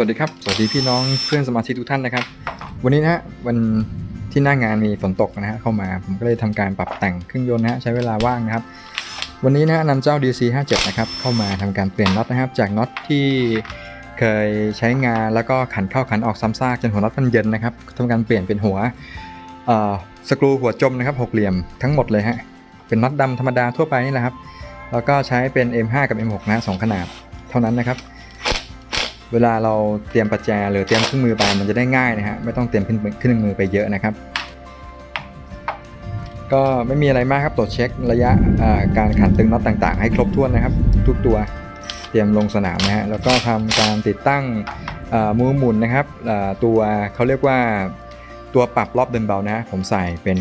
สวัสดีครับ สวัสดีพี่น้องเพื่อนสมาชิกทุกท่านนะครับ วันนี้นะฮะวันที่หน้างานมีฝนตกนะฮะเข้ามาผมก็เลยทำการปรับแต่งเครื่องยนต์นะฮะใช้เวลาว่างนะครับ วันนี้นะฮะนำเจ้า DC 57นะครับเข้ามาทำการเปลี่ยนน็อตนะครับ จากน็อตที่เคยใช้งานแล้วก็ขันเข้าขันออกซ้ำซากจนหัวน็อตมันเยินนะครับทำการเปลี่ยนเป็นหัวสกรูหัวจมนะครับหกเหลี่ยมทั้งหมดเลยฮะเป็นน็อตดำธรรมดาทั่วไปนี่แหละครับแล้วก็ใช้เป็น M5 กับ M6 นะสองขนาดเท่านั้นนะครับ เวลาเราเตรียมประแจหรือเตรียมเครื่องมือไปมันจะได้ง่ายนะฮะไม่ต้องเตรียมเครื่องเครื่องมือไปเยอะนะครับ ก็ไม่มีอะไรมากครับตรวจเช็คระยะการขันตึงน็อตต่างๆ ให้ครบถ้วนนะครับ ทุกตัวเตรียมลงสนามนะฮะแล้วก็ทำการติดตั้งมือหมุนนะครับตัวเขาเรียกว่าตัวปรับรอบเดินเบานะฮะผมใส่เป็น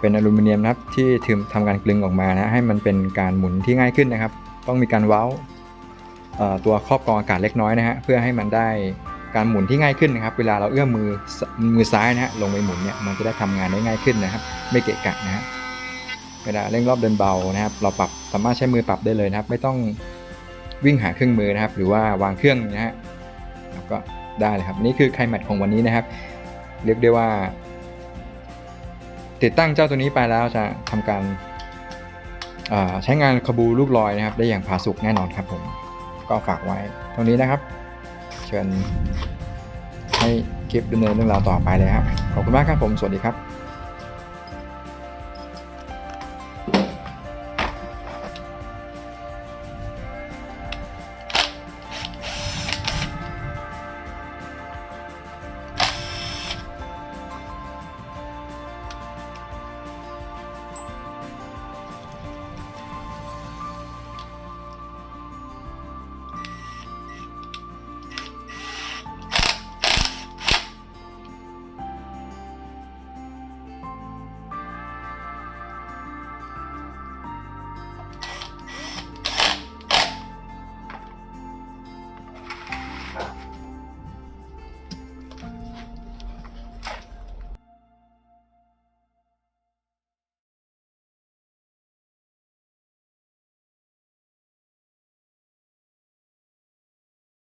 เป็นอลูมิเนียมนะครับที่ทำทำการกลึงออกมานะให้มันเป็นการหมุนที่ง่ายขึ้นนะครับ ต้องมีการเว้าเอ่อตัวครอบกรองอากาศเล็กน้อยนะฮะเพื่อให้มันได้การหมุนที่ง่ายขึ้นนะครับ เวลาเราเอื้อมมือมือซ้ายนะฮะลงไปหมุนเนี่ยมันจะได้ทำงานได้ง่ายขึ้นนะครับ ไม่เกะกะนะฮะเวลาเร่งรอบเดินเบานะครับ เราปรับสามารถใช้มือปรับได้เลยนะครับ ไม่ต้องวิ่งหาเครื่องมือนะครับ หรือว่าวางเครื่องนะฮะแล้วก็ได้เลยครับนี่คือไคลแมทของวันนี้นะครับ เรียกได้ว่า ติดตั้งเจ้าตัวนี้ไปแล้วจะทำการ ใช้งานขบูลูกลอยนะครับ ได้อย่างผาสุกแน่นอนครับผมก็ฝากไว้ตรงนี้นะครับ เชิญให้คลิปดำเนินเรื่องราวต่อไปเลยครับขอบคุณมากครับผมสวัสดีครับ